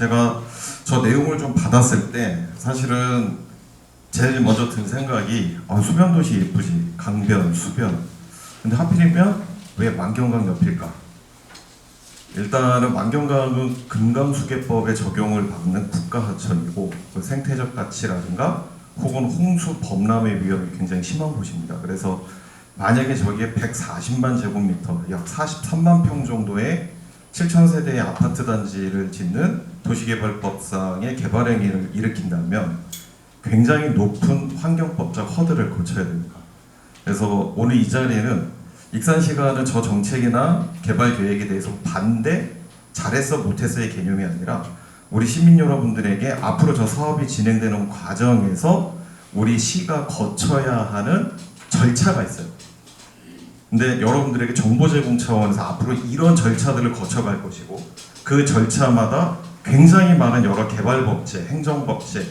제가 저 내용을 좀 받았을 때 사실은 제일 먼저 든 생각이 아, 수변 도시 예쁘지 강변 수변 근데 하필이면 왜 만경강 옆일까? 일단은 만경강은 금강수계법에 적용을 받는 국가하천이고 그 생태적 가치라든가 혹은 홍수 범람의 위험이 굉장히 심한 곳입니다. 그래서 만약에 저기에 140만 제곱미터 약 43만 평 정도의 7천 세대의 아파트 단지를 짓는 도시개발법상의 개발 행위를 일으킨다면 굉장히 높은 환경법적 허들을 거쳐야 됩니다. 그래서 오늘 이 자리에는 익산시가는 저 정책이나 개발 계획에 대해서 반대, 잘했어, 못했어의 개념이 아니라 우리 시민 여러분들에게 앞으로 저 사업이 진행되는 과정에서 우리 시가 거쳐야 하는 절차가 있어요. 근데 여러분들에게 정보 제공 차원에서 앞으로 이런 절차들을 거쳐갈 것이고 그 절차마다 굉장히 많은 여러 개발 법제, 행정 법제,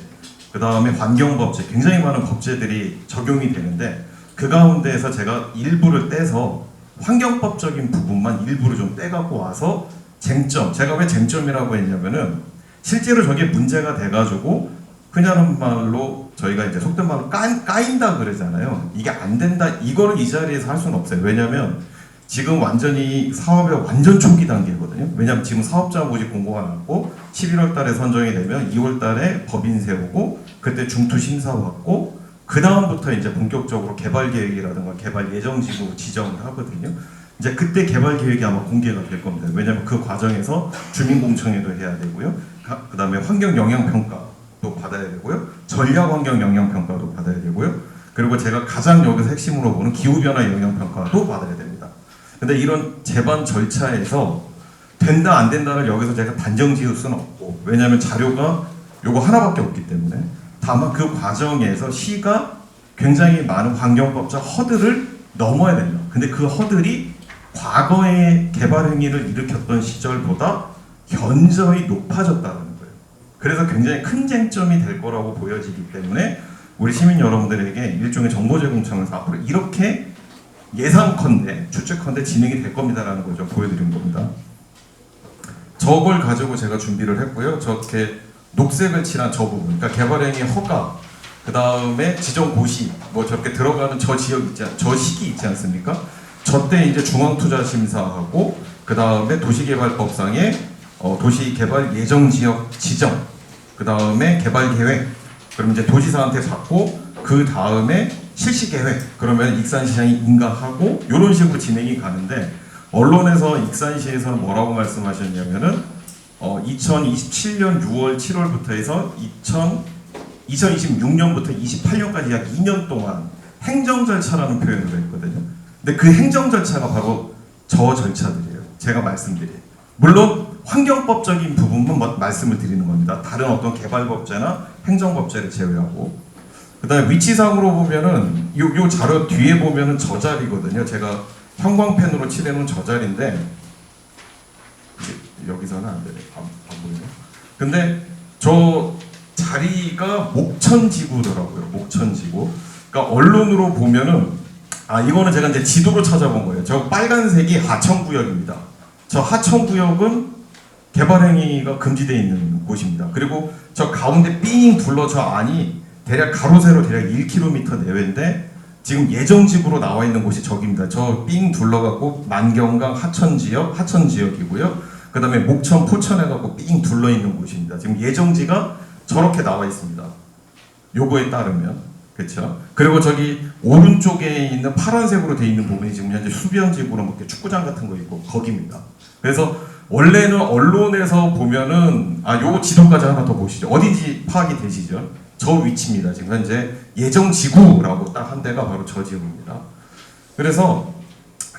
그 다음에 환경 법제, 굉장히 많은 법제들이 적용이 되는데 그 가운데에서 제가 일부를 떼서 환경법적인 부분만 일부를 좀 떼갖고 와서 쟁점, 제가 왜 쟁점이라고 했냐면은 실제로 저게 문제가 돼가지고 그냥 말로 저희가 이제 속된 말로 까, 까인다 그러잖아요. 이게 안 된다. 이거를 이 자리에서 할 수는 없어요. 왜냐면 지금 완전히 사업의 완전 초기 단계거든요. 왜냐면 지금 사업자 모집 공고가 났고 11월 달에 선정이 되면 2월 달에 법인 세우고 그때 중투 심사 받고 그 다음부터 이제 본격적으로 개발 계획이라든가 개발 예정 지구 지정을 하거든요. 이제 그때 개발 계획이 아마 공개가 될 겁니다. 왜냐하면 그 과정에서 주민공청회도 해야 되고요. 그 다음에 환경 영향 평가도 받아야 되고요. 전략 환경 영향 평가도 받아야 되고요. 그리고 제가 가장 여기서 핵심으로 보는 기후 변화 영향 평가도 받아야 됩니다. 근데 이런 제반 절차에서 된다 안 된다를 여기서 제가 단정 지을 수는 없고 왜냐하면 자료가 요거 하나밖에 없기 때문에 다만 그 과정에서 시가 굉장히 많은 환경법적 허들을 넘어야 됩니다. 근데 그 허들이 과거의 개발 행위를 일으켰던 시절보다 현저히 높아졌다는 거예요. 그래서 굉장히 큰 쟁점이 될 거라고 보여지기 때문에 우리 시민 여러분들에게 일종의 정보 제공 차원에서 앞으로 이렇게 예상컨대 추측컨대 진행이 될 겁니다라는 걸좀 보여드린 겁니다. 저걸 가지고 제가 준비를 했고요. 저렇게 녹색을 칠한 저 부분, 그러니까 개발행위 허가, 그 다음에 지정 고시, 뭐 저렇게 들어가는 저 지역 있지, 않- 저 시기 있지 않습니까? 저때 이제 중앙투자심사하고, 그 다음에 도시개발법상의 어, 도시개발 예정 지역 지정, 그 다음에 개발 계획, 그럼 이제 도지사한테 받고, 그 다음에 실시 계획, 그러면 익산시장이 인가하고, 이런 식으로 진행이 가는데, 언론에서 익산시에서는 뭐라고 말씀하셨냐면은, 어, 2027년 6월 7월부터 해서 2000, 2026년부터 28년까지 약 2년 동안 행정 절차라는 표현을 했거든요. 근데 그 행정 절차가 바로 저 절차들이에요. 제가 말씀드린. 물론 환경법적인 부분만 뭐- 말씀을 드리는 겁니다. 다른 어떤 개발법제나 행정법제를 제외하고. 그다음에 위치상으로 보면은 요, 요 자료 뒤에 보면은 저 자리거든요. 제가 형광펜으로 칠해놓은 저 자리인데 여기서는 안 되네. 안, 안 보이네. 근데 저 자리가 목천지구더라고요. 목천지구. 그러니까 언론으로 보면은 아 이거는 제가 이제 지도로 찾아본 거예요. 저 빨간색이 하천구역입니다. 저 하천구역은 개발 행위가 금지되어 있는 곳입니다. 그리고 저 가운데 삥 둘러 저 안이 대략 가로 세로 대략 1km 내외인데 지금 예정지구로 나와 있는 곳이 저기입니다. 저 삥 둘러갖고 만경강 하천지역 하천지역이고요. 그 다음에 목천 포천 해갖고 삥 둘러 있는 곳입니다. 지금 예정지가 저렇게 나와 있습니다. 요거에 따르면 그렇죠. 그리고 저기 오른쪽에 있는 파란색으로 되어 있는 부분이 지금 현재 수변지구로 뭐 축구장 같은 거 있고 거기입니다. 그래서 원래는 언론에서 보면은 아 요 지도까지 하나 더 보시죠. 어딘지 파악이 되시죠? 저 위치입니다. 지금 현재 예정 지구라고 딱한 데가 바로 저 지역입니다. 그래서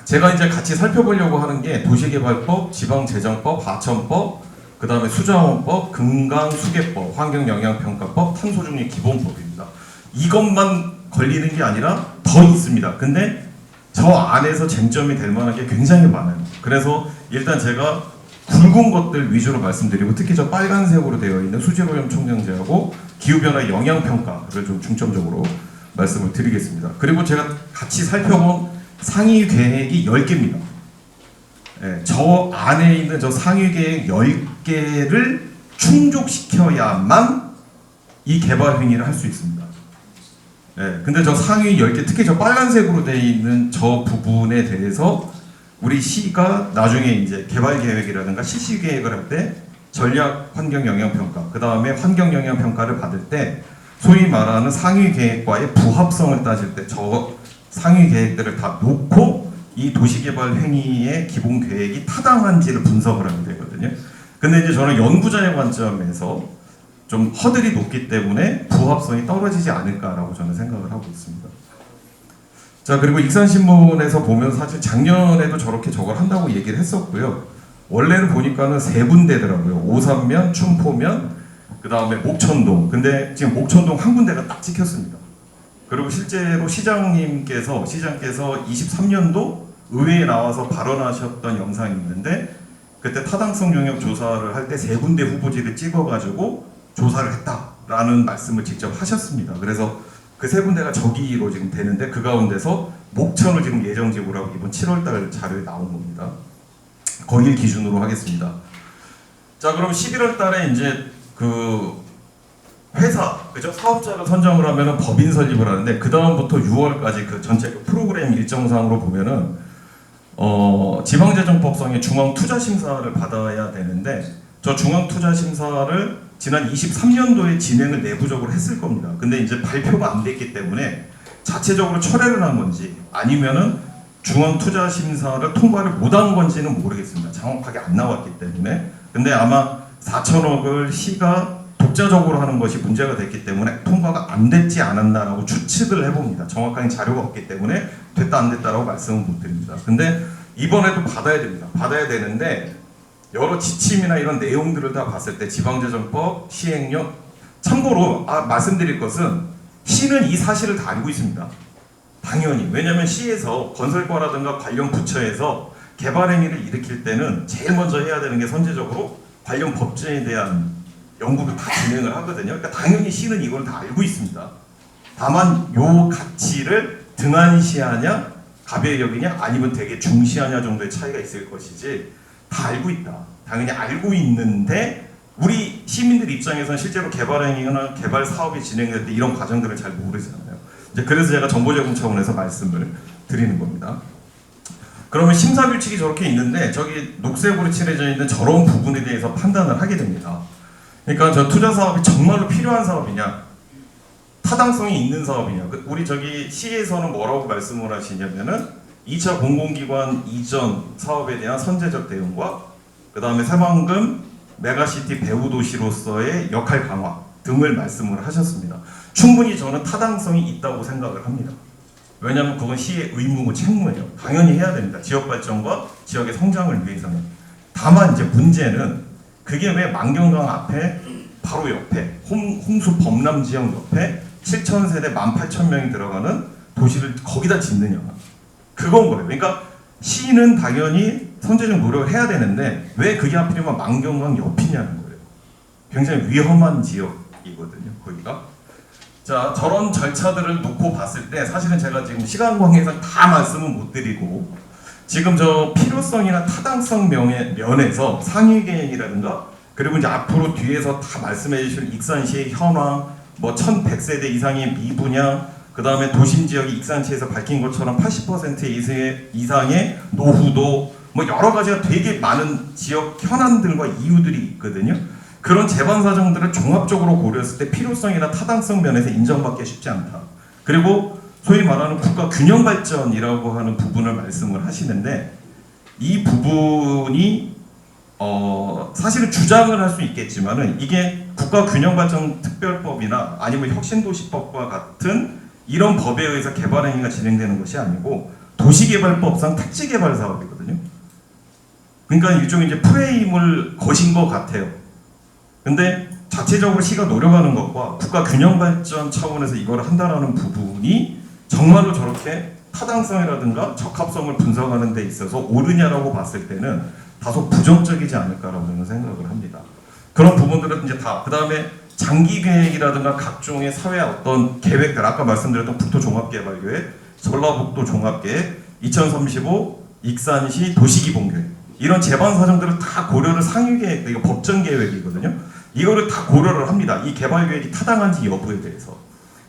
제가 이제 같이 살펴보려고 하는 게 도시개발법, 지방재정법, 하천법, 그 다음에 수자원법, 금강수계법, 환경영향평가법, 탄소중립 기본법입니다. 이것만 걸리는 게 아니라 더 있습니다. 근데 저 안에서 쟁점이 될 만한 게 굉장히 많아요. 그래서 일단 제가 굵은 것들 위주로 말씀드리고 특히 저 빨간색으로 되어 있는 수질오염 총량제하고 기후변화 영향평가를 좀 중점적으로 말씀을 드리겠습니다. 그리고 제가 같이 살펴본 상위 계획이 10개입니다. 예, 저 안에 있는 저 상위 계획 10개를 충족시켜야만 이 개발 행위를 할 수 있습니다. 네, 근데 저 상위 10개, 특히 저 빨간색으로 되어 있는 저 부분에 대해서 우리 시가 나중에 이제 개발 계획이라든가 실시 계획을 할 때 전략 환경 영향 평가, 그 다음에 환경 영향 평가를 받을 때 소위 말하는 상위 계획과의 부합성을 따질 때 저 상위 계획들을 다 놓고 이 도시개발 행위의 기본 계획이 타당한지를 분석을 하게 되거든요. 근데 이제 저는 연구자의 관점에서 좀 허들이 높기 때문에 부합성이 떨어지지 않을까라고 저는 생각을 하고 있습니다. 자 그리고 익산신문에서 보면 사실 작년에도 저렇게 저걸 한다고 얘기를 했었고요. 원래는 보니까는 세 군데더라고요. 오산면, 춘포면, 그 다음에 목천동. 근데 지금 목천동 한 군데가 딱 찍혔습니다. 그리고 실제로 시장님께서 시장께서 23년도 의회에 나와서 발언하셨던 영상이 있는데 그때 타당성 영역 조사를 할 때 세 군데 후보지를 찍어가지고 조사를 했다라는 말씀을 직접 하셨습니다. 그래서 그 세 군데가 저기로 지금 되는데 그 가운데서 목천을 지금 예정 지구로 하고 이번 7월달 자료에 나온 겁니다. 거길 기준으로 하겠습니다. 자 그럼 11월달에 이제 그 회사 그죠 사업자를 선정을 하면은 법인 설립을 하는데 그 다음부터 6월까지 그 전체 그 프로그램 일정상으로 보면은 어 지방재정법상의 중앙 투자 심사를 받아야 되는데 저 중앙 투자 심사를 지난 23년도에 진행을 내부적으로 했을 겁니다. 근데 이제 발표가 안 됐기 때문에 자체적으로 철회를 한 건지 아니면은 중앙 투자 심사를 통과를 못 한 건지는 모르겠습니다. 정확하게 안 나왔기 때문에. 근데 아마 4천억을 시가 독자적으로 하는 것이 문제가 됐기 때문에 통과가 안 됐지 않았나라고 추측을 해봅니다. 정확한 자료가 없기 때문에 됐다 안 됐다라고 말씀은 못 드립니다. 근데 이번에도 받아야 됩니다. 받아야 되는데 여러 지침이나 이런 내용들을 다 봤을 때 지방재정법 시행령 참고로 아, 말씀드릴 것은 시는 이 사실을 다 알고 있습니다. 당연히 왜냐하면 시에서 건설과라든가 관련 부처에서 개발 행위를 일으킬 때는 제일 먼저 해야 되는 게 선제적으로 관련 법제에 대한 연구를 다 진행을 하거든요. 그러니까 당연히 시는 이걸 다 알고 있습니다. 다만 요 가치를 등한시하냐 가벼이 여기냐 아니면 되게 중시하냐 정도의 차이가 있을 것이지 다 알고 있다. 당연히 알고 있는데 우리 시민들 입장에서는 실제로 개발 행위나 개발 사업이 진행될 때 이런 과정들을 잘 모르잖아요. 이제 그래서 제가 정보 제공 차원에서 말씀을 드리는 겁니다. 그러면 심사 규칙이 저렇게 있는데 저기 녹색으로 칠해져 있는 저런 부분에 대해서 판단을 하게 됩니다. 그러니까 저 투자 사업이 정말로 필요한 사업이냐, 타당성이 있는 사업이냐. 그 우리 저기 시에서는 뭐라고 말씀을 하시냐면은 2차 공공기관 이전 사업에 대한 선제적 대응과 그 다음에 새만금 메가시티 배후 도시로서의 역할 강화 등을 말씀을 하셨습니다. 충분히 저는 타당성이 있다고 생각을 합니다. 왜냐하면 그건 시의 의무고 책무예요. 당연히 해야 됩니다. 지역 발전과 지역의 성장을 위해서는. 다만 이제 문제는 그게 왜 만경강 앞에 바로 옆에 홍, 홍수 범람 지역 옆에 7천 세대 18,000명이 들어가는 도시를 거기다 짓느냐. 그건 거예요. 그러니까 시는 당연히 선제적 노력을 해야 되는데 왜 그게 하필이면 만경강 옆이냐는 거예요. 굉장히 위험한 지역이거든요. 거기가. 자 저런 절차들을 놓고 봤을 때 사실은 제가 지금 시간 관계상 다 말씀은 못 드리고 지금 저 필요성이나 타당성 면에, 면에서 상위 계획이라든가 그리고 이제 앞으로 뒤에서 다 말씀해 주실 익산시의 현황 뭐 1100세대 이상의 미분양 그 다음에 도심 지역이 익산시에서 밝힌 것처럼 80% 이상의, 노후도 뭐 여러 가지가 되게 많은 지역 현안들과 이유들이 있거든요. 그런 재반 사정들을 종합적으로 고려했을 때 필요성이나 타당성 면에서 인정받기 쉽지 않다. 그리고 소위 말하는 국가 균형 발전이라고 하는 부분을 말씀을 하시는데 이 부분이 어 사실은 주장을 할 수 있겠지만은 이게 국가 균형 발전 특별법이나 아니면 혁신도시법과 같은 이런 법에 의해서 개발 행위가 진행되는 것이 아니고 도시개발법상 택지개발 사업이거든요. 그러니까 일종의 이제 프레임을 거신 것 같아요. 근데 자체적으로 시가 노력하는 것과 국가 균형 발전 차원에서 이걸 한다라는 부분이 정말로 저렇게 타당성이라든가 적합성을 분석하는 데 있어서 옳으냐라고 봤을 때는 다소 부정적이지 않을까라고 저는 생각을 합니다. 그런 부분들은 이제 다 그 다음에 장기 계획이라든가 각종의 사회 어떤 계획들 아까 말씀드렸던 국토 종합개발 계획, 전라북도 종합계획, 2035 익산시 도시기본계획 이런 제반 사정들을 다 고려를 상위 계획, 이거 법정 계획이거든요. 이거를 다 고려를 합니다. 이 개발 계획이 타당한지 여부에 대해서.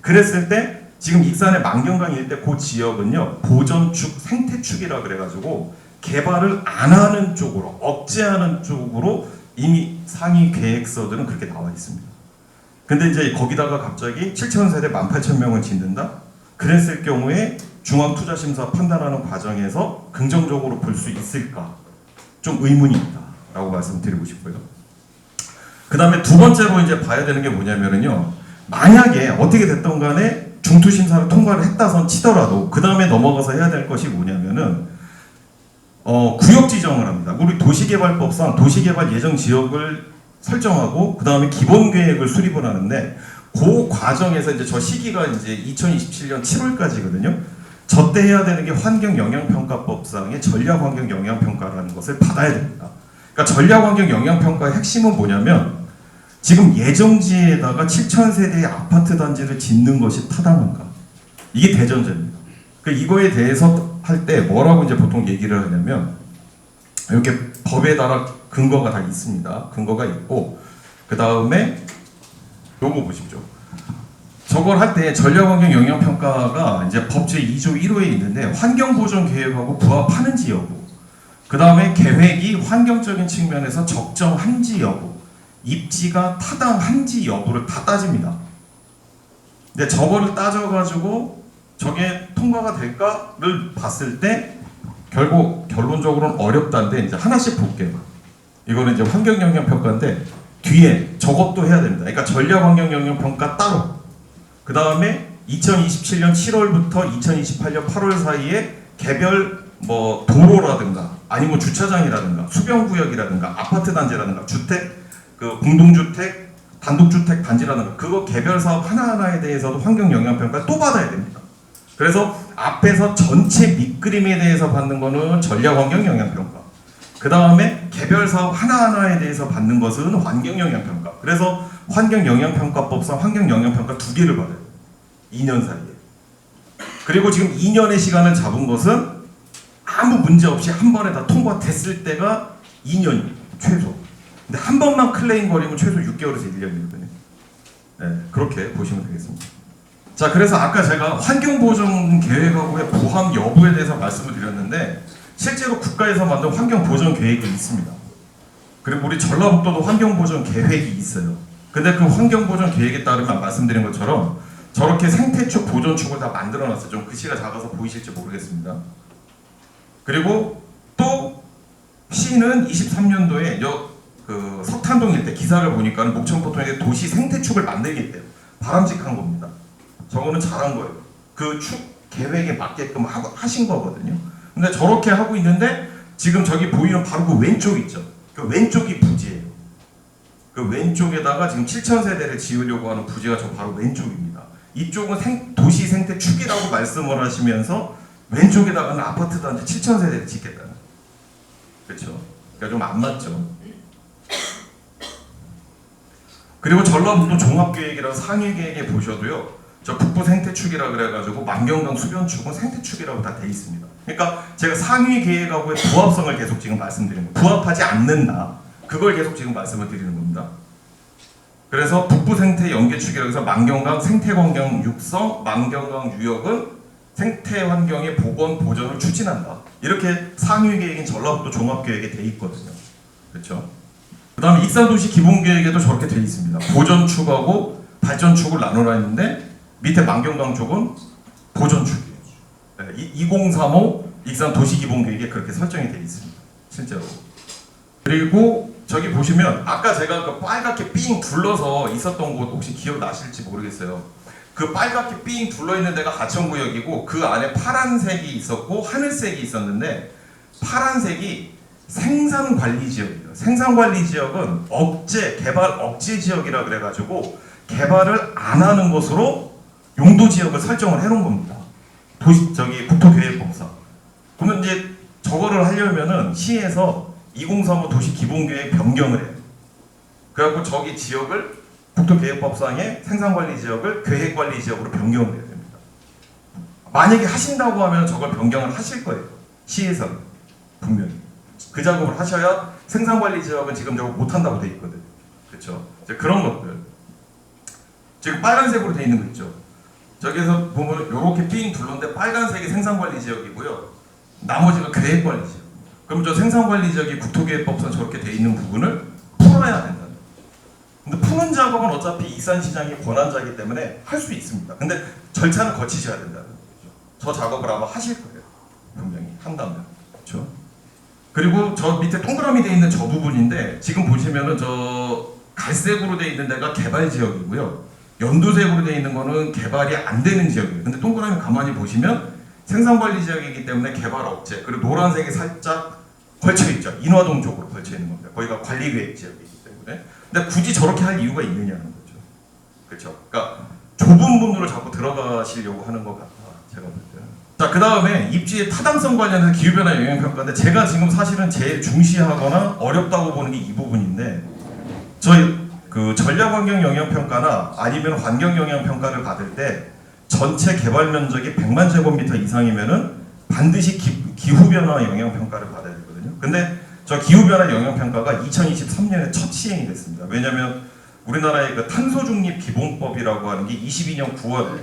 그랬을 때 지금 익산의 만경강 일대 그 지역은요 보전축 생태축이라 그래가지고 개발을 안 하는 쪽으로 억제하는 쪽으로 이미 상위 계획서들은 그렇게 나와 있습니다. 근데 이제 거기다가 갑자기 7천 세대 18,000명을 짓는다? 그랬을 경우에 중앙투자심사 판단하는 과정에서 긍정적으로 볼 수 있을까? 좀 의문이 있다 라고 말씀드리고 싶고요. 그 다음에 두 번째로 이제 봐야 되는 게 뭐냐면은요. 만약에 어떻게 됐던 간에 중투심사를 통과를 했다선 치더라도 그 다음에 넘어가서 해야 될 것이 뭐냐면은 어, 구역 지정을 합니다. 우리 도시개발법상 도시개발 예정 지역을 설정하고 그 다음에 기본 계획을 수립을 하는데 그 과정에서 이제 저 시기가 이제 2027년 7월까지거든요. 저 때 해야 되는 게 환경 영향 평가법상의 전략 환경 영향 평가라는 것을 받아야 됩니다. 그러니까 전략 환경 영향 평가의 핵심은 뭐냐면 지금 예정지에다가 7천 세대의 아파트 단지를 짓는 것이 타당한가? 이게 대전제입니다. 그 이거에 대해서 할 때 뭐라고 이제 보통 얘기를 하냐면 이렇게 법에 따라 근거가 다 있습니다. 근거가 있고 그 다음에 요거 보십시오. 저걸 할 때 전략환경 영향평가가 이제 법 제 2조 1호에 있는데 환경보전 계획하고 부합하는지 여부 그 다음에 계획이 환경적인 측면에서 적정한지 여부 입지가 타당한지 여부를 다 따집니다. 근데 저거를 따져가지고 저게 통과가 될까를 봤을 때 결국 결론적으로는 어렵다는데 이제 하나씩 볼게요. 이거는 이제 환경 영향 평가인데 뒤에 저것도 해야 됩니다. 그러니까 전략 환경 영향 평가 따로. 그 다음에 2027년 7월부터 2028년 8월 사이에 개별 뭐 도로라든가 아니면 주차장이라든가 수변 구역이라든가 아파트 단지라든가 주택 그 공동주택 단독주택 단지라든가 그거 개별 사업 하나하나에 대해서도 환경 영향 평가 또 받아야 됩니다. 그래서 앞에서 전체 밑그림에 대해서 받는 거는 전략 환경 영향 평가. 그 다음에 개별 사업 하나하나에 대해서 받는 것은 환경 영향 평가. 그래서 환경 영향 평가법상 환경 영향 평가 두 개를 받아요. 2년 사이에. 그리고 지금 2년의 시간을 잡은 것은 아무 문제 없이 한 번에 다 통과됐을 때가 2년이에요. 최소. 근데 한 번만 클레임 거리면 최소 6개월에서 1년이거든요. 네, 그렇게 보시면 되겠습니다. 자, 그래서 아까 제가 환경보전 계획하고의 보함 여부에 대해서 말씀을 드렸는데 실제로 국가에서 만든 환경보전 계획이 있습니다. 그리고 우리 전라북도도 환경보전 계획이 있어요. 근데 그 환경보전 계획에 따르면 말씀드린 것처럼 저렇게 생태축 보존축을 다 만들어 놨어요. 좀 글씨가 작아서 보이실지 모르겠습니다. 그리고 또 시는 23년도에 그 석탄동 일대 기사를 보니까 목청포통에 도시 생태축을 만들겠대요. 바람직한 겁니다. 저거는 잘한 거예요. 그 축 계획에 맞게끔 하신 거거든요. 근데 저렇게 하고 있는데 지금 저기 보이는 바로 그 왼쪽 있죠. 그 왼쪽이 부지예요. 그 왼쪽에다가 지금 7천 세대를 지으려고 하는 부지가 저 바로 왼쪽입니다. 이쪽은 생, 도시 생태 축이라고 말씀을 하시면서 왼쪽에다가는 아파트 단지 7천 세대를 짓겠다는. 그렇죠. 그러니까 좀 안 맞죠. 그리고 전라북도 종합계획이라고 상위 계획에 보셔도요. 저 북부 생태축이라 그래가지고 만경강 수변축은 생태축이라고 다 돼 있습니다. 그러니까 제가 상위 계획하고의 부합성을 계속 지금 말씀드리는 거예요. 부합하지 않는다. 그걸 계속 지금 말씀을 드리는 겁니다. 그래서 북부 생태 연계축이라고 해서 만경강 생태환경 육성, 만경강 유역은 생태 환경의 복원 보전을 추진한다. 이렇게 상위 계획인 전라북도 종합 계획에 돼 있거든요. 그렇죠? 그다음에 익산 도시 기본 계획에도 저렇게 돼 있습니다. 보전축하고 발전축을 나누라 했는데 밑에 만경강 쪽은. 네, 2035 익산 도시 기본 계획에 그렇게 설정이 돼 있습니다. 실제로. 그리고 저기 보시면 아까 제가 그 빨갛게 삥 둘러서 있었던 곳 혹시 기억나실지 모르겠어요. 그 빨갛게 삥 둘러 있는 데가 가천구역이고 그 안에 파란색이 있었고 하늘색이 있었는데 파란색이 생산관리지역이에요. 생산관리지역은 억제 개발 억제 지역이라 그래가지고 개발을 안 하는 것으로 용도 지역을 설정을 해놓은 겁니다. 도시 저기 국토계획법상. 그러면 이제 저거를 하려면은 시에서 2035 도시 기본계획 변경을 해요. 그래갖고 저기 지역을 국토계획법상의 생산관리 지역을 계획관리 지역으로 변경을 해야 됩니다. 만약에 하신다고 하면 저걸 변경을 하실 거예요. 시에서 분명히 그 작업을 하셔야 생산관리 지역은 지금 저거 못 한다고 돼 있거든. 그렇죠? 그런 것들. 지금 빨간색으로 돼 있는 거 있죠. 저기서 보면 이렇게 삥 둘러인데 빨간색이 생산관리 지역이고요. 나머지가 계획관리 지역. 그럼 저 생산관리 지역이 국토계획법상 저렇게 돼 있는 부분을 풀어야 된다. 근데 푸는 작업은 어차피 이산시장이 권한자이기 때문에 할 수 있습니다. 근데 절차는 거치셔야 된다는 거죠. 저 작업을 아마 하실 거예요. 분명히 한다면. 그렇죠? 그리고 저 밑에 동그라미 돼 있는 저 부분인데 지금 보시면은 저 갈색으로 돼 있는 데가 개발 지역이고요. 연두색으로 돼 있는 거는 개발이 안 되는 지역이에요. 근데 동그라미 가만히 보시면 생산관리 지역이기 때문에 개발 억제 그리고 노란색이 살짝 걸쳐 있죠. 인화동 쪽으로 걸쳐 있는 겁니다. 거기가 관리계획 지역이기 때문에. 근데 굳이 저렇게 할 이유가 있느냐는 거죠. 그렇죠. 그러니까 좁은 문으로 자꾸 들어가시려고 하는 것 같다. 제가 볼 때는. 자, 그 다음에 입지의 타당성 관련해서 기후변화 영향평가인데 제가 지금 사실은 제일 중시하거나 어렵다고 보는 게 이 부분인데 저희 그 전략 환경 영향 평가나 아니면 환경 영향 평가를 받을 때 전체 개발 면적이 100만 제곱미터 이상이면은 반드시 기, 후 변화 영향 평가를 받아야 되거든요. 근데 저 기후 변화 영향 평가가 2023년에 첫 시행이 됐습니다. 왜냐하면 우리나라의 그 탄소 중립 기본법이라고 하는 게 22년 9월에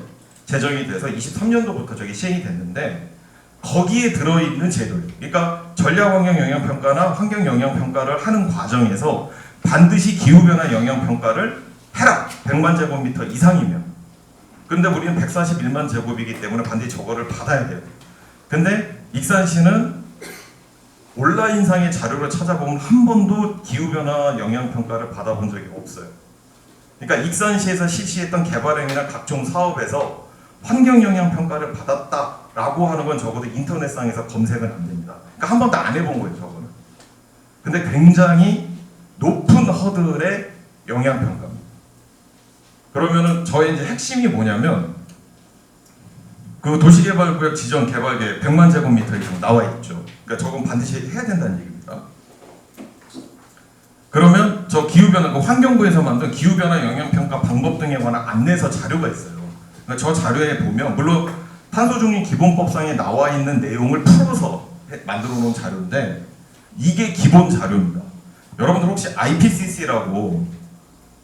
제정이 돼서 23년도부터 저게 시행이 됐는데 거기에 들어있는 제도예요. 그러니까 전략 환경 영향 평가나 환경 영향 평가를 하는 과정에서 반드시 기후변화 영향평가를 해라. 100만 제곱미터 이상이면. 근데 우리는 141만 제곱이기 때문에 반드시 저거를 받아야 돼요. 근데 익산시는 온라인상의 자료를 찾아보면 한 번도 기후변화 영향평가를 받아본 적이 없어요. 그러니까 익산시에서 실시했던 개발행위나 각종 사업에서 환경 영향 평가를 받았다라고 하는 건 적어도 인터넷상에서 검색은 안 됩니다. 그러니까 한 번도 안 해본 거예요, 저거는. 근데 굉장히 높은 허들의 영향 평가입니다. 그러면은 저의 이제 핵심이 뭐냐면 그 도시개발구역 지정 개발계획 100만 제곱미터 이상 나와 있죠. 그러니까 저건 반드시 해야 된다는 얘기입니다. 그러면 저 기후변화, 그 환경부에서 만든 기후변화 영향평가 방법 등에 관한 안내서 자료가 있어요. 그러니까 저 자료에 보면 물론 탄소중립 기본법상에 나와 있는 내용을 풀어서 해- 만들어 놓은 자료인데 이게 기본 자료입니다. 여러분들 혹시 IPCC라고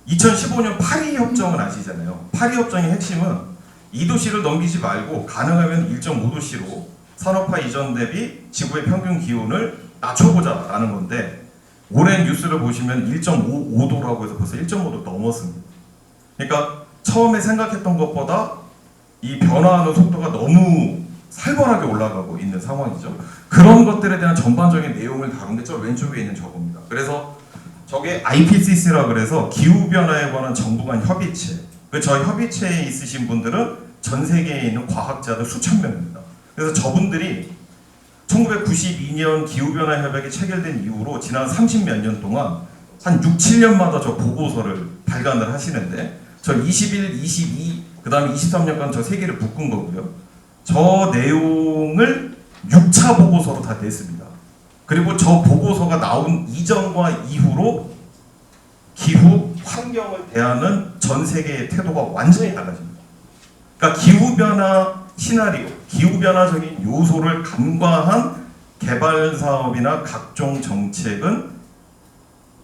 2015년 파리 협정을 아시잖아요. 파리 협정의 핵심은 2도씨를 넘기지 말고 가능하면 1.5도씨로 산업화 이전 대비 지구의 평균 기온을 낮춰보자라는 건데 올해 뉴스를 보시면 1.55도라고 해서 벌써 1.5도 넘었습니다. 그러니까 처음에 생각했던 것보다 이 변화하는 속도가 너무 살벌하게 올라가고 있는 상황이죠. 그런 것들에 대한 전반적인 내용을 다룬 게 저 왼쪽에 있는 저겁니다. 그래서 저게 IPCC라 그래서 기후 변화에 관한 정부 간 협의체. 그저 협의체에 있으신 분들은 전 세계에 있는 과학자들 수천 명입니다. 그래서 저분들이 1992년 기후변화 협약이 체결된 이후로 지난 30몇 년 동안 한 6, 7년마다 저 보고서를 발간을 하시는데 저 21, 22, 그 다음에 23년간 저 세 개를 묶은 거고요. 저 내용을 6차 보고서로 다 냈습니다. 그리고 저 보고서가 나온 이전과 이후로 기후 환경을 대하는 전 세계의 태도가 완전히 달라집니다. 그러니까 기후 변화 시나리오, 기후 변화적인 요소를 간과한 개발 사업이나 각종 정책은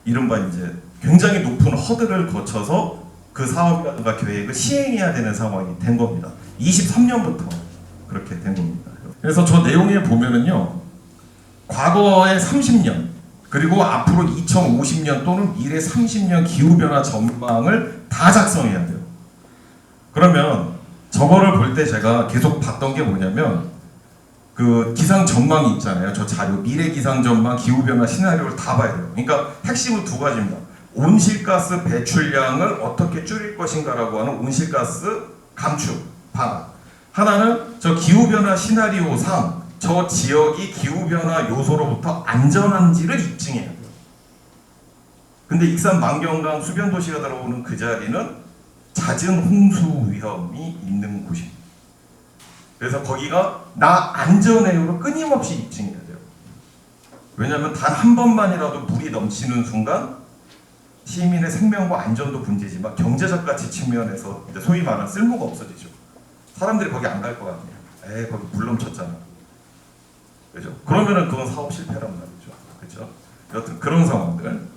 이른바 이제 굉장히 높은 허들을 거쳐서 그 사업이라든가 계획을 시행해야 되는 상황이 된 겁니다. 23년부터 그렇게 된 겁니다. 그래서 저 내용에 보면은요, 과거의 30년 그리고 앞으로 2050년 또는 미래 30년 기후 변화 전망을 다 작성해야 돼요. 그러면 저거를 볼 때 제가 계속 봤던 게 뭐냐면 그 기상 전망이 있잖아요. 저 자료 미래 기상 전망, 기후 변화 시나리오를 다 봐야 돼요. 그러니까 핵심은 두 가지입니다. 온실가스 배출량을 어떻게 줄일 것인가라고 하는 온실가스 감축 방안. 하나는 저 기후 변화 시나리오상 저 지역이 기후 변화 요소로부터 안전한지를 입증해야 돼요. 근데 익산 만경강 수변 도시가 들어오는 그 자리는 잦은 홍수 위험이 있는 곳입니다. 그래서 거기가 나 안전해요로 끊임없이 입증해야 돼요. 왜냐하면 단 한 번만이라도 물이 넘치는 순간 시민의 생명과 안전도 문제지만 경제적 가치 측면에서 소위 말하는 쓸모가 없어지죠. 사람들이 거기 안 갈 것 같아요. 에이 거기 물 넘쳤잖아. 그죠? 그러면은 그건 사업 실패란 말이죠. 그죠? 여튼 그런 상황들.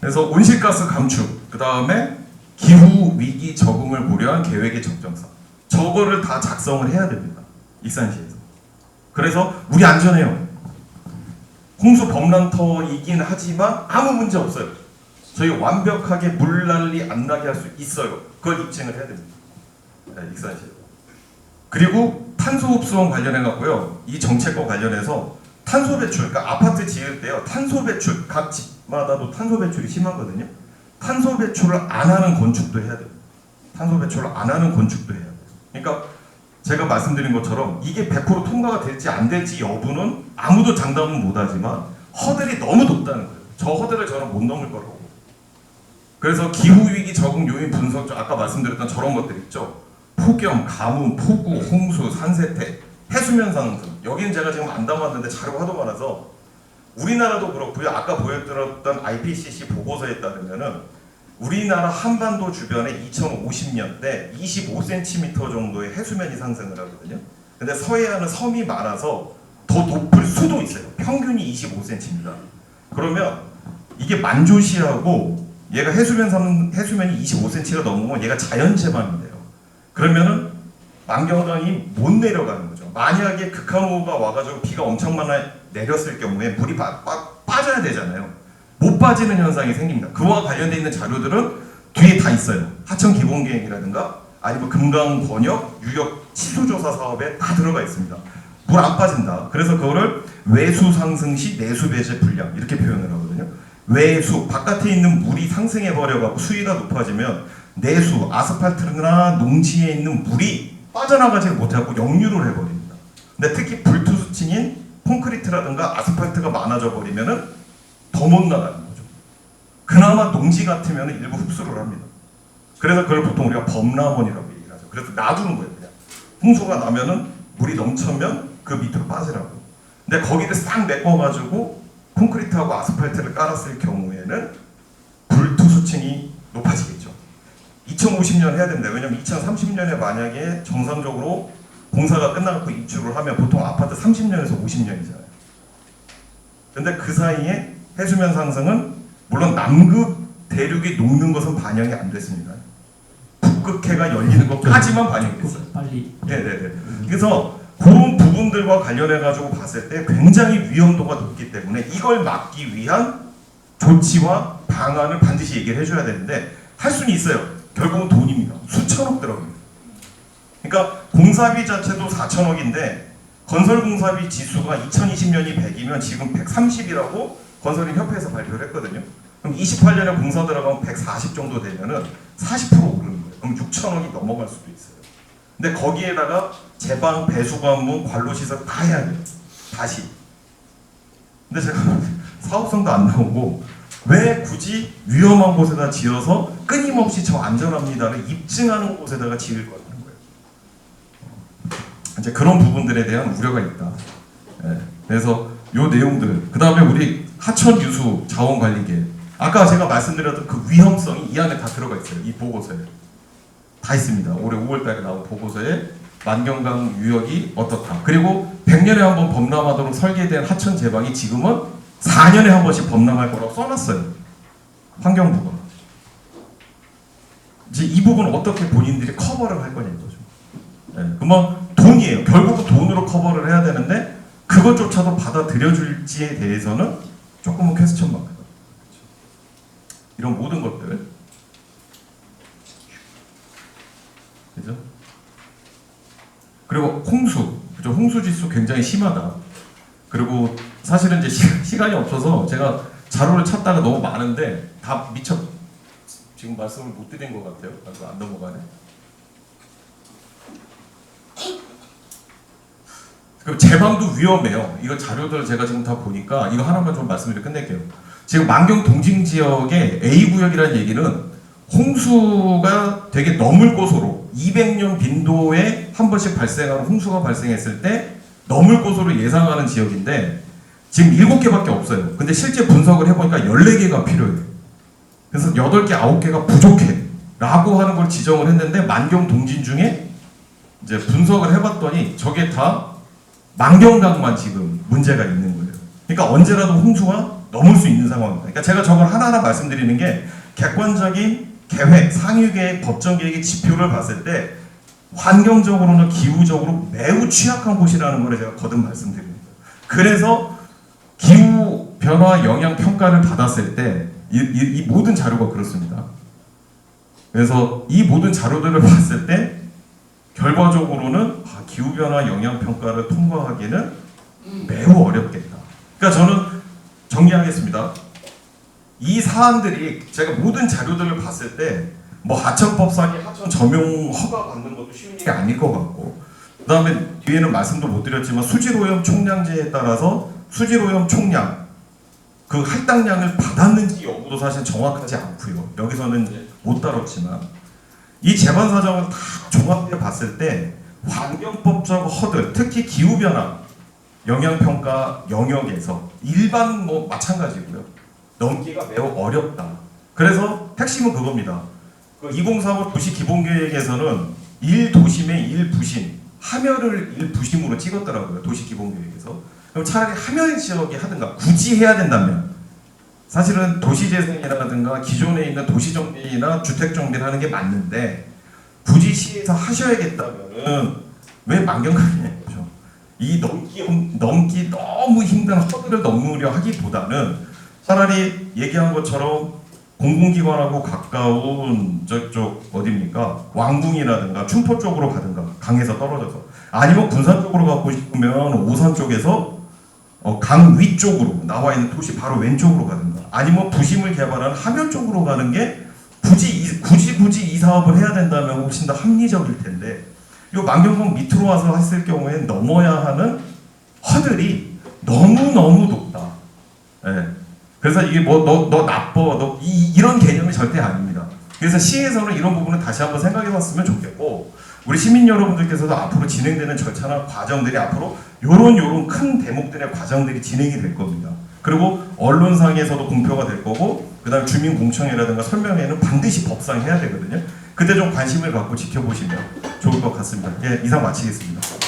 그래서 온실가스 감축, 그 다음에 기후 위기 적응을 고려한 계획의 적정성. 저거를 다 작성을 해야 됩니다. 익산시에서. 그래서 우리 안전해요. 홍수 범람터이긴 하지만 아무 문제 없어요. 저희 완벽하게 물난리 안 나게 할 수 있어요. 그걸 입증을 해야 됩니다. 네, 익산시에서. 그리고 탄소 흡수원 관련해 갖고요. 이 정책과 관련해서 탄소 배출, 그러니까 아파트 지을 때요. 탄소 배출 각 집마다도 탄소 배출이 심하거든요. 탄소 배출을 안 하는 건축도 해야 돼요. 탄소 배출을 안 하는 건축도 해야 돼요. 그러니까 제가 말씀드린 것처럼 이게 100% 통과가 될지 안 될지 여부는 아무도 장담은 못하지만 허들이 너무 높다는 거예요. 저 허들을 저는 못 넘을 거라고. 그래서 기후 위기 적응 요인 분석 아까 말씀드렸던 저런 것들 있죠. 폭염, 가뭄, 폭우, 홍수, 산세태, 해수면 상승. 여기는 제가 지금 안 담았는데 자료가 하도 많아서 우리나라도 그렇고요. 아까 보여드렸던 IPCC 보고서에 따르면은 우리나라 한반도 주변에 2050년대 25cm 정도의 해수면이 상승을 하거든요. 근데 서해안은 섬이 많아서 더 높을 수도 있어요. 평균이 25cm입니다. 그러면 이게 만조시하고 얘가 해수면 상 해수면이 25cm가 넘으면 얘가 자연 재반인데요. 그러면은 만경강이 못 내려가는 거죠. 만약에 극한호우가 와가지고 비가 엄청 많이 내렸을 경우에 물이 빠, 빠, 빠져야 되잖아요. 못 빠지는 현상이 생깁니다. 그와 관련돼 있는 자료들은 뒤에 다 있어요. 하천 기본 계획이라든가 아니면 금강 번역 유역 치수 조사 사업에 다 들어가 있습니다. 물 안 빠진다. 그래서 그거를 외수 상승 시 내수 배제 불량 이렇게 표현을 하거든요. 외수 바깥에 있는 물이 상승해 버려 갖고 수위가 높아지면 내수 아스팔트나 농지에 있는 물이 빠져나가지 못하고 역류를 해버립니다. 근데 특히 불투수층인 콘크리트라든가 아스팔트가 많아져 버리면은 더 못 나가는 거죠. 그나마 농지 같으면 일부 흡수를 합니다. 그래서 그걸 보통 우리가 범람원이라고 얘기를 하죠. 그래서 놔두는 거예요. 그냥 홍수가 나면은 물이 넘쳐면 그 밑으로 빠지라고. 근데 거기를 싹 메꿔가지고 콘크리트하고 아스팔트를 깔았을 경우에는 불투수층이 높아지겠죠. 2050년 해야 됩니다. 왜냐면 2030년에 만약에 정상적으로 공사가 끝나고 입주를 하면 보통 아파트 30년에서 50년이잖아요. 근데 그 사이에 해수면 상승은 물론 남극 대륙이 녹는 것은 반영이 안 됐습니다. 북극해가 열리는 것까지만 반영이 됐어요. 빨리 네네네. 그래서 그런 부분들과 관련해 가지고 봤을 때 굉장히 위험도가 높기 때문에 이걸 막기 위한 조치와 방안을 반드시 얘기를 해줘야 되는데 할 수는 있어요. 결국은 돈입니다. 수천억 들어갑니다. 그러니까 공사비 자체도 4천억인데 건설 공사비 지수가 2020년이 100이면 지금 130이라고 건설인 협회에서 발표를 했거든요. 그럼 28년에 공사 들어가면 140 정도 되면은 40% 오르는 거예요. 그럼 6천억이 넘어갈 수도 있어요. 근데 거기에다가 제방, 배수관문, 관로시설 다 해야 돼요. 다시. 근데 제가 사업성도 안 나오고 왜 굳이 위험한 곳에다 지어서 끊임없이 저 안전합니다를 입증하는 곳에다가 지을 거라는 거예요. 이제 그런 부분들에 대한 우려가 있다. 예, 그래서 요 내용들, 그 다음에 우리 하천 유수 자원관리계, 아까 제가 말씀드렸던 그 위험성이 이 안에 다 들어가 있어요. 이 보고서에. 다 있습니다. 올해 5월달에 나온 보고서에 만경강 유역이 어떻다. 그리고 100년에 한 번 범람하도록 설계된 하천 제방이 지금은 4년에 한 번씩 범람할 거라고 써놨어요. 환경부가. 이제 이 부분은 어떻게 본인들이 커버를 할 거냐 이거죠. 예, 그러면 돈이에요. 결국은 돈으로 커버를 해야 되는데 그것조차도 받아들여줄지에 대해서는 조금은 퀘스천 마크다. 이런 모든 것들. 그죠? 그리고 홍수, 그죠? 홍수 지수 굉장히 심하다. 그리고 사실은 이제 시, 시간이 없어서 제가 자료를 찾다가 너무 많은데 다 미처 지금 말씀을 못 드린 것 같아요. 그래서 안 넘어가네. 그리고 제방도 위험해요. 이거 자료들 제가 지금 다 보니까 이거 하나만 좀 말씀드리고 끝낼게요. 지금 만경 동징 지역의 A 구역이라는 얘기는 홍수가 되게 넘을 곳으로 200년 빈도에 한 번씩 발생하는 홍수가 발생했을 때 넘을 곳으로 예상하는 지역인데 지금 7개밖에 없어요. 근데 실제 분석을 해보니까 14개가 필요해요. 그래서 8개, 9개가 부족해. 라고 하는 걸 지정을 했는데 만경 동진 중에 이제 분석을 해봤더니 저게 다 만경강만 지금 문제가 있는 거예요. 그러니까 언제라도 홍수가 넘을 수 있는 상황입니다. 그러니까 제가 저걸 하나하나 말씀드리는 게 객관적인 계획, 상위계획, 법정 계획의 지표를 봤을 때 환경적으로는 기후적으로 매우 취약한 곳이라는 걸 제가 거듭 말씀드립니다. 그래서 기후 변화 영향 평가를 받았을 때 이, 이- 이 모든 자료가 그렇습니다. 그래서 이 모든 자료들을 봤을 때 결과적으로는 아, 기후 변화 영향 평가를 통과하기는 매우 어렵겠다. 그러니까 저는 정리하겠습니다. 이 사안들이 제가 모든 자료들을 봤을 때 뭐 하천법상의 하천 점용 허가 받는 것도 쉬운 일이 아닐 것 같고 그 다음에 뒤에는 말씀도 못 드렸지만 수질오염 총량제에 따라서 수질오염 총량 그 할당량을 받았는지 여부도 사실 정확하지 않고요. 여기서는 이제 못 다뤘지만 이 재반 사정을 다 종합해 봤을 때 환경법적 허들, 특히 기후 변화 영향 평가 영역에서 일반 뭐 마찬가지고요. 넘기가 매우 어렵다. 그래서 핵심은 그겁니다. 그 2035 도시 기본 계획에서는 1도심의 1부심, 함열을 1부심으로 찍었더라고요. 도시 기본 계획에서. 그럼 차라리 함열 지역에 하든가 굳이 해야 된다면. 사실은 도시재생이라든가 기존에 있는 도시정비나 주택정비를 하는 게 맞는데 굳이 시에서 하셔야겠다면은 왜 만경강이냐 거죠. 이 넘기, 넘기 너무 힘든 허들을 넘으려 하기보다는 차라리 얘기한 것처럼 공공기관하고 가까운 저쪽 어디입니까? 왕궁이라든가 춘포 쪽으로 가든가 강에서 떨어져서. 아니면 군산 쪽으로 가고 싶으면 오산 쪽에서 어, 강 위쪽으로 나와 있는 도시 바로 왼쪽으로 가든가 아니면 부심을 개발한 하면 쪽으로 가는 게 굳이 이, 굳이 굳이 이 사업을 해야 된다면 훨씬 더 합리적일 텐데 이 만경강 밑으로 와서 했을 경우에 넘어야 하는 허들이 너무 너무 높다. 예. 그래서 이게 뭐너너 나빠 너 이, 이런 개념이 절대 아닙니다. 그래서 시에서는 이런 부분을 다시 한번 생각해 봤으면 좋겠고 우리 시민 여러분들께서도 앞으로 진행되는 절차나 과정들이 앞으로 요런 요런 큰 대목들의 과정들이 진행이 될 겁니다. 그리고 언론상에서도 공표가 될 거고 그다음 주민 공청회라든가 설명회는 반드시 법상 해야 되거든요. 그때 좀 관심을 갖고 지켜보시면 좋을 것 같습니다. 예, 이상 마치겠습니다.